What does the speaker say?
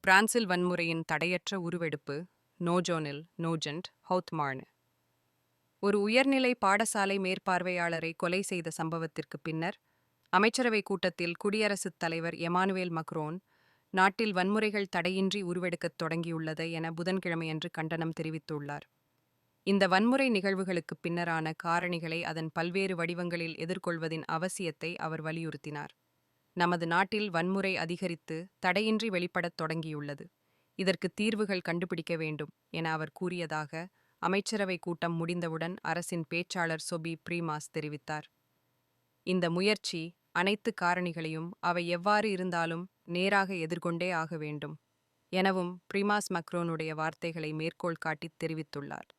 பிரான்சில் வன்முறையின் தடையற்ற உருவெடுப்பு நோஜோனில் நோஜென்ட் ஹவுத்மார்னு. ஒரு உயர்நிலை பாடசாலை மேற்பார்வையாளரை கொலை செய்த சம்பவத்திற்கு பின்னர் அமைச்சரவை கூட்டத்தில் குடியரசுத் தலைவர் எமானுவேல் மக்ரோன் நாட்டில் வன்முறைகள் தடையின்றி உருவெடுக்கத் தொடங்கியுள்ளது என புதன்கிழமையன்று கண்டனம் தெரிவித்துள்ளார். இந்த வன்முறை நிகழ்வுகளுக்குப் பின்னரான காரணிகளை அதன் பல்வேறு வடிவங்களில் எதிர்கொள்வதின் அவசியத்தை அவர் வலியுறுத்தினார். நமது நாட்டில் வன்முறை அதிகரித்து தடையின்றி வெளிப்படத் தொடங்கியுள்ளது. இதற்கு தீர்வுகள் கண்டுபிடிக்க வேண்டும் என அவர் கூறியதாக அமைச்சரவை கூட்டம் முடிந்தவுடன் அரசின் பேச்சாளர் சொபி பிரீமாஸ் தெரிவித்தார். இந்த முயற்சி அனைத்து காரணிகளையும் அவை எவ்வாறு இருந்தாலும் நேராக எதிர்கொண்டே ஆக வேண்டும் எனவும் பிரிமாஸ் மக்ரோனுடைய வார்த்தைகளை மேற்கோள் காட்டித் தெரிவித்துள்ளார்.